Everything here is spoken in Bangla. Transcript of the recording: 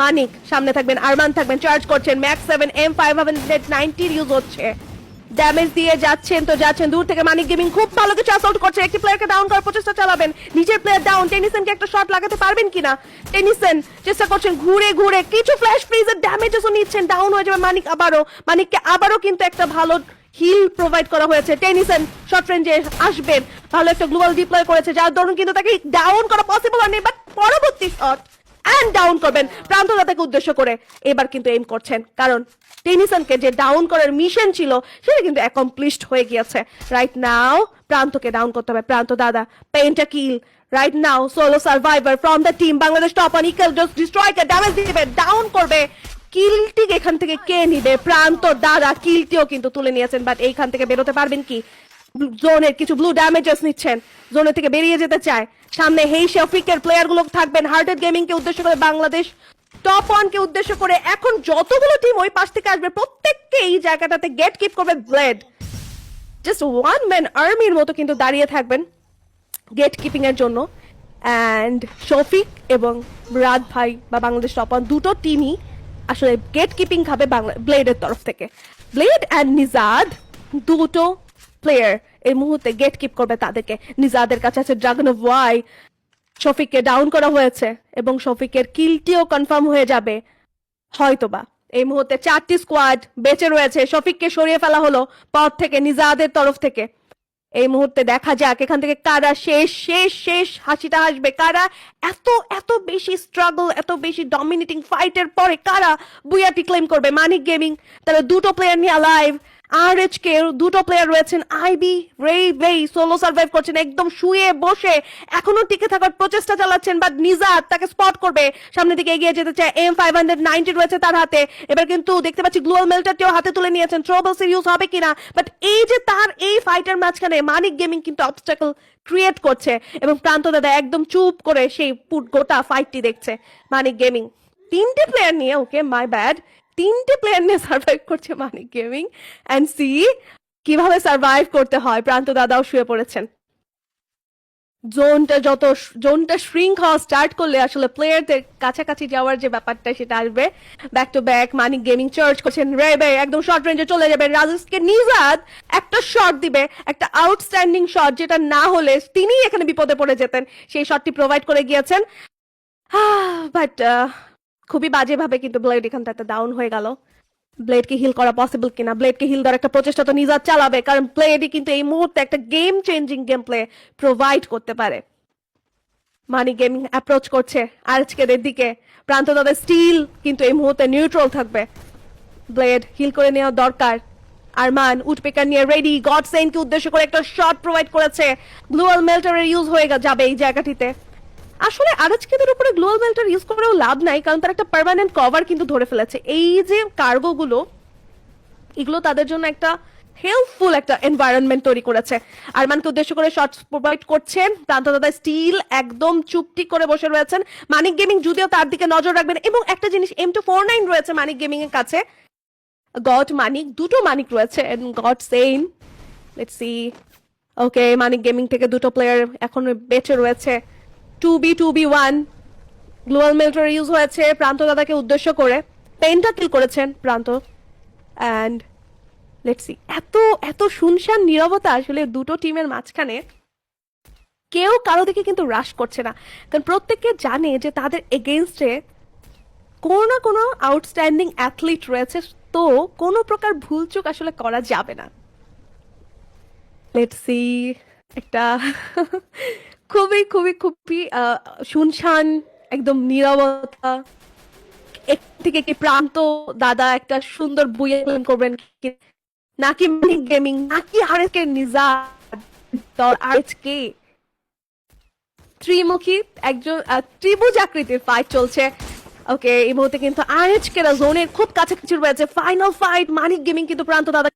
মানিক, সামনে থাকবেন, আরমান থাকবেন চার্জ করছেন max seven M five hundred নাইনটির use হচ্ছে। ড্যামেজ দিয়ে যাচ্ছেন তো যাচ্ছেন, দূর থেকে মানিক গেমিং খুব ভালো কিছু অ্যাসল্ট করছে। একটি প্লেয়ারকে ডাউন করার প্রচেষ্টা চালাবেন। নিজের প্লেয়ার ডাউন টেনিসনকে একটা শট লাগাতে পারবেন কিনা? টেনিসন চেষ্টা করছেন ঘুরে ঘুরে, কিছু ফ্ল্যাশ ফ্রিজের ড্যামেজেসও নিচ্ছেন ডাউন হয়ে যাবে মানিক আবারও। মানিককে আবারও কিন্তু একটা ভালো হিল প্রোভাইড করা হয়েছে। টেনিসন শর্ট রেঞ্জে আসবেন ভালো একটা গ্লোবাল ডিপ্লয় করেছে, যার দরুন কিন্তু তাকে ডাউন করা পসিবল হয়নি বাট পরবর্তী শট অ্যান্ড ডাউন করবেন। প্রান্তদাতাকে উদ্দেশ্য করে এবার কিন্তু এম করছেন। কারণ টেনিসনকে যে ডাউন করার মিশন ছিল, সেটা কিন্তু অ্যাকমপ্লিশড হয়ে গিয়েছে। রাইট নাও প্রান্তকে ডাউন করতে হবে। প্রান্ত দাদা পেইন্টা kill right now solo survivor from the team Bangladesh top on equal just ডিস্ট্রয়কে damage দিবে ডাউন করবে। কিলটি এখান থেকে কে নিবে? প্রান্ত দাদা কিলটিও কিন্তু তুলে নিয়েছেন। বাট এইখান থেকে বেরোতে পারবেন কি? জোনের কিছু ব্লু ড্যামেজেস নিচ্ছেন জোনের থেকে বেরিয়ে যেতে চায়। সামনে হেই শফিকের প্লেয়ারগুলো থাকবেন হার্টেড গেমিং কে উদ্দেশ্য করে বাংলাদেশ টপ ওয়ান কে উদ্দেশ্য করে এখন যতগুলো টিম ওই পাশ থেকে আসবে, প্রত্যেককে এই জায়গাটাতে গেট কিপ করবে ব্লেড জাস্ট ওয়ান ম্যান আর্মির মতো কিন্তু দাঁড়িয়ে থাকবেন গেট কিপিং এর জন্য। অ্যান্ড শফিক এবং রাত ভাই বা বাংলাদেশ টপ ওয়ান দুটো টিমই আসলে গেট কিপিং খাবে বাংলা ব্লেডের তরফ থেকে। ব্লেড অ্যান্ড নিজাদ দুটো প্লেয়ার এই মুহূর্তে গেট কিপ করবে তাদেরকে। নিজাদের কাছে আছে ড্রাগন অফ ওয়াই শফিককে ডাউন করা হয়েছে এবং শফিকের কিলটিও কনফার্ম হয়ে যাবে। হয়তোবা এই মুহূর্তে চারটি স্কোয়াড বেঁচে রয়েছে। শফিককে সরিয়ে ফেলা হলো পথ থেকে, নিজাদের তরফ থেকে। এই মুহূর্তে দেখা যাক এখান থেকে কারা শেষ শেষ শেষ হাসিটা আসবে কারা এত এত বেশি স্ট্রাগল এত বেশি ডমিনেটিং ফাইটের পরে কারা বুয়াটি ক্লেম করবে? মানিক গেমিং তারা দুটো প্লেয়ার নিয়ে লাইভ আর এইচ কে দুটো প্লেয়ার রয়েছেন আইবি রে ভেই সোলো সার্ভাইভ করছেন, একদম শুয়ে বসে এখনও টিকে থাকার প্রচেষ্টা চালাচ্ছেন বাট নিজাত তাকে স্পট করবে। সামনের দিকে এগিয়ে যেতে চায় এম ফাইভ হান্ড্রেড নাইনটি রয়েছে তার হাতে। এবার কিন্তু দেখতে পাচ্ছি গ্লোয়াল মেল্টারটিও হাতে তুলে নিয়েছেন ট্রোবল সিরিয়াস হবে কিনা? বাট এই যে তার এই ফাইটার মাঝখানে মানিক গেমিং কিন্তু অবস্টাকল ক্রিয়েট করছে এবং প্রান্ত দাদা একদম চুপ করে সেই পুট গোটা ফাইটটি দেখছে মানিক গেমিং তিনটে প্লেয়ার নিয়ে ওকে মাই ব্যাড তিনটে প্লেয়ার নিয়ে সার্ভাইভ করছে মানিক গেমিং অ্যান্ড সি কীভাবে সার্ভাইভ করতে হয়। প্রান্ত দাদাও শুয়ে পড়েছেন। জোনটা যত জোনটা শ্রিঙ্ক হওয়া স্টার্ট করলে আসলে প্লেয়ারদের কাছাকাছি যাওয়ার যে ব্যাপারটা সেটা আসবে। Back to back Manik gaming charge করছেন। রেবে একদম শর্ট রেঞ্জে চলে যাবে। রাজেশকে নিজাদ একটা শট দিবে, একটা আউটস্ট্যান্ডিং শট যেটা না হলে তিনি এখানে বিপদে পড়ে যেতেন। সেই শটটি প্রোভাইড করে গিয়েছেন। বাট খুবই বাজেভাবে কিন্তু ব্লেড এখান থেকে ডাউন হয়ে গেল। ব্লেডকে হিল করা পসিবল কিনা? ব্লেডকে হিল দেওয়ার একটা প্রচেষ্টা তো নিজাদ চালাবে, কারণ ব্লেডই কিন্তু এই মুহূর্তে একটা game changing game play provide করতে পারে। মানি গেমিং অ্যাপ্রোচ করছে আজকের দিকে প্রান্ত তাদের স্টিল কিন্তু এই মুহূর্তে নিউট্রাল থাকবে। ব্লেড হিল করে নেওয়া দরকার। আরমান উটপেকার নিয়ে রেডি গড সেনকে উদ্দেশ্য করে একটা শট প্রোভাইড করেছে। গ্লোয়াল মেল্টারের ইউজ হয়ে যাবে এই জায়গাটিতে। আসলে আরজকেদের উপরে গ্লোয়াল মেল্টার ইউজ করেও লাভ নাই, কারণ তার একটা পার্মানেন্ট কভার কিন্তু ধরে ফেলেছে। এই যে কার্গো গুলো, এগুলো তাদের জন্য একটা হেল্পফুল একটা এনভায়রনমেন্ট তৈরি করেছে। আর আরমানকে উদ্দেশ্য করে শর্টস প্রোভাইড করছেন। প্রান্ত দাদা স্টিল একদম চুপটি করে বসে রয়েছেন। মানিক গেমিং যদিও তার দিকে নজর রাখবেন। এবং একটা জিনিস এম টু ফোর নাইন রয়েছে মানিক গেমিং এর কাছে। গড মানিক দুটো মানিক রয়েছে। God chain let's see okay Manik gaming থেকে দুটো প্লেয়ার এখন বেঁচে রয়েছে। Two B two B one. Global military use হয়েছে প্রান্ত দাদাকে উদ্দেশ্য করে। পেনটা কিল করেছেন প্রান্ত। অ্যান্ড লেটস এত এত শুনশান নীরবতা আসলে দুটো টিমের মাঝখানে কেউ কারও দিকে কিন্তু রাশ করছে না। কারণ প্রত্যেকে জানে যে তাদের এগেনস্টে কোনো না কোনো আউটস্ট্যান্ডিং অ্যাথলিট রয়েছে, তো কোনো প্রকার ভুলচুক আসলে করা যাবে না। লেটস একটা খুবই খুবই খুবই শুনশান, একদম নীরবতা। এক থেকে কি প্রান্ত দাদা একটা সুন্দর বইয়ে করবেন নাকি মিনি গেমিং নাকি আরেকে নিজা দল আজকে ত্রিমুখী একজন ত্রিভুজ আকৃতির ফাইট চলছে। ওকে এই মুহূর্তে কিন্তু আরএচকে জোনের খুব কাছাকাছি রয়েছে। ফাইনাল ফাইট মানিক গেমিং কিন্তু প্রান্ত দাদা